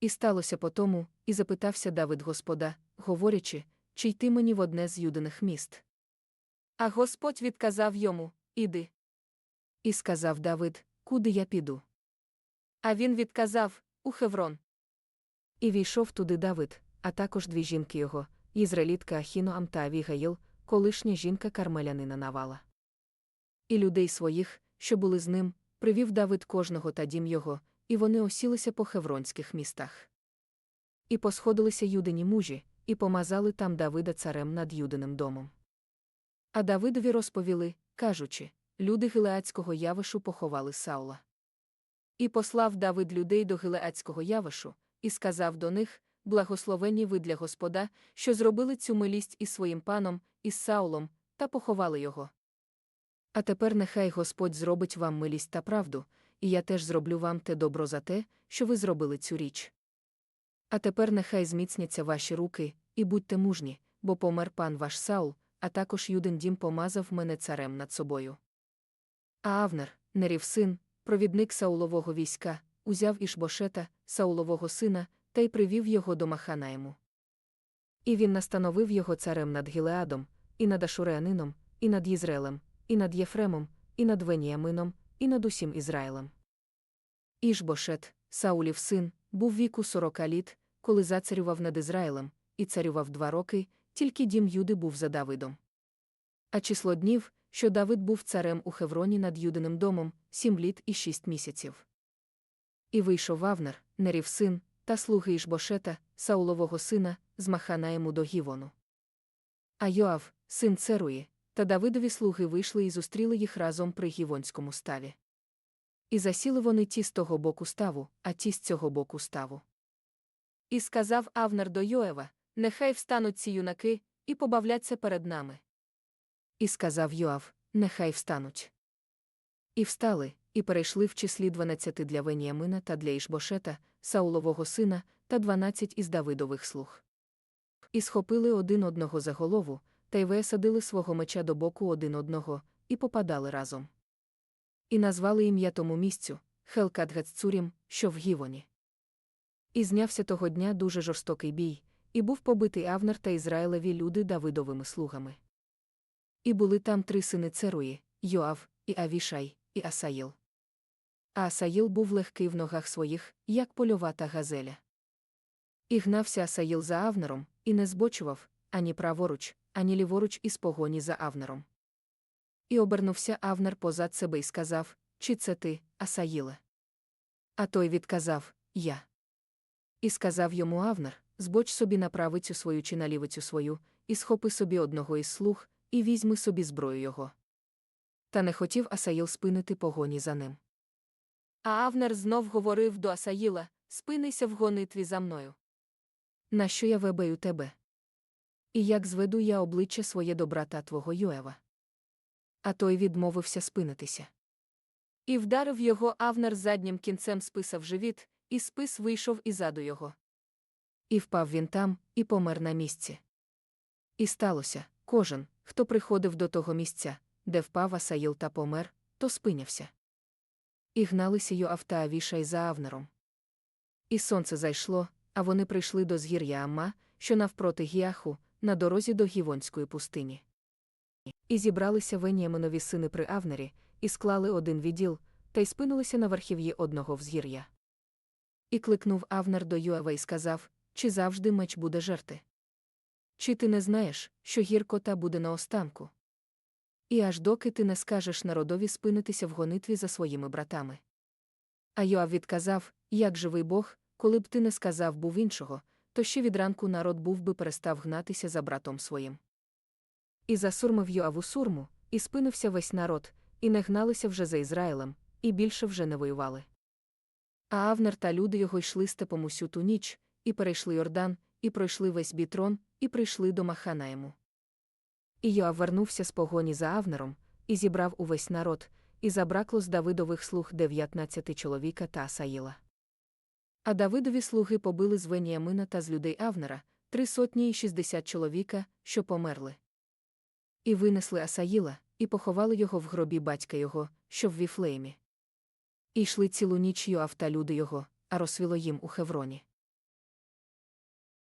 І сталося по тому, і запитався Давид Господа, говорячи, чи йти мені в одне з юдиних міст. А Господь відказав йому Іди. І сказав Давид, куди я піду. А він відказав У Хеврон. І війшов туди Давид, а також дві жінки його, ізраїлітка Ахіноам та Авігаїл, колишня жінка кармелянина Навала. І людей своїх, що були з ним, привів Давид кожного та дім його, і вони осілися по хевронських містах. І посходилися юдині мужі, і помазали там Давида царем над юдиним домом. А Давидові розповіли, кажучи, люди Гилеацького явишу поховали Саула. І послав Давид людей до Гилеацького явишу, і сказав до них: Благословені ви для Господа, що зробили цю милість із своїм паном, із Саулом, та поховали його. А тепер нехай Господь зробить вам милість та правду, і я теж зроблю вам те добро за те, що ви зробили цю річ. А тепер нехай зміцняться ваші руки, і будьте мужні, бо помер пан ваш Саул, а також Юдин дім помазав мене царем над собою. А Авнер, Нерів син, провідник Саулового війська, узяв Ішбошета, Саулового сина, та й привів його до Маханаєму. І він настановив його царем над Гілеадом, і над Ашуреанином, і над Ізраїлем, і над Єфремом, і над Веніамином, і над усім Ізраїлем. Ішбошет, Саулів син, був віку сорока літ, коли зацарював над Ізраїлем, і царював два роки, тільки дім Юди був за Давидом. А число днів, що Давид був царем у Хевроні над Юдиним домом, сім літ і шість місяців. І вийшов Авнер, Нерів син, та слуги Ішбошета, Саулового сина, з Маханаєму до Гівону. А Йоав, син Церуї, та Давидові слуги вийшли і зустріли їх разом при Гівонському ставі. І засіли вони ті з того боку ставу, а ті з цього боку ставу. І сказав Авнер до Йоева: Нехай встануть ці юнаки, і побавляться перед нами. І сказав Йоав: Нехай встануть. І встали, і перейшли в числі дванадцяти для Веніамина та для Ішбошета, Саулового сина, та дванадцять із Давидових слуг. І схопили один одного за голову, та й висадили свого меча до боку один одного, і попадали разом. І назвали ім'я тому місцю Хелкадгаццурім, що в Гівоні. І знявся того дня дуже жорстокий бій, і був побитий Авнер та Ізраїлеві люди Давидовими слугами. І були там три сини Церуї Йоав, і Авішай, і Асаїл. А Асаїл був легкий в ногах своїх, як польовата газеля. І гнався Асаїл за Авнером, і не збочував ані праворуч, ані ліворуч із погоні за Авнером. І обернувся Авнер позад себе і сказав Чи це ти, Асаїле? А той відказав Я. І сказав йому Авнер Збоч собі на правицю свою чи на лівицю свою, і схопи собі одного із слуг, і візьми собі зброю його. Та не хотів Асаїл спинити погоні за ним. А Авнер знов говорив до Асаїла Спинися в гонитві за мною. Нащо я вебею тебе? І як зведу я обличчя своє до брата твого Йоева? А той відмовився спинитися. І вдарив його Авнер заднім кінцем списа в живіт, і спис вийшов ізаду його. І впав він там, і помер на місці. І сталося кожен, хто приходив до того місця, де впав Асаїл та помер, то спинявся. І гналися Йоав та Авішай за Авнером. І сонце зайшло, а вони прийшли до згір'я Амма, що навпроти Гіаху, на дорозі до Гівонської пустині. І зібралися Веніаминові сини при Авнері, і склали один відділ, та й спинилися на верхів'ї одного взгір'я. І кликнув Авнер до Йоава і сказав Чи завжди меч буде жерти? Чи ти не знаєш, що гіркота буде на останку? І аж доки ти не скажеш народові спинитися в гонитві за своїми братами. А Йоав відказав Як живий Бог, коли б ти не сказав був іншого, то ще від ранку народ був би перестав гнатися за братом своїм. І засурмив Йоаву сурму, і спинився весь народ, і не гналися вже за Ізраїлем, і більше вже не воювали. А Авнер та люди його йшли степом усю ту ніч, і перейшли Йордан, і пройшли весь бітрон, і прийшли до Маханаєму. І Йоав вернувся з погоні за Авнером, і зібрав увесь народ, і забракло з Давидових слуг дев'ятнадцяти чоловіка та Асаїла. А Давидові слуги побили з Веніамина та з людей Авнера три сотні і шістдесят чоловіка, що померли. І винесли Асаїла, і поховали його в гробі батька його, що в Віфлеємі. І йшли цілу ніч Йоав та люди його, а розсвіло їм у Хевроні.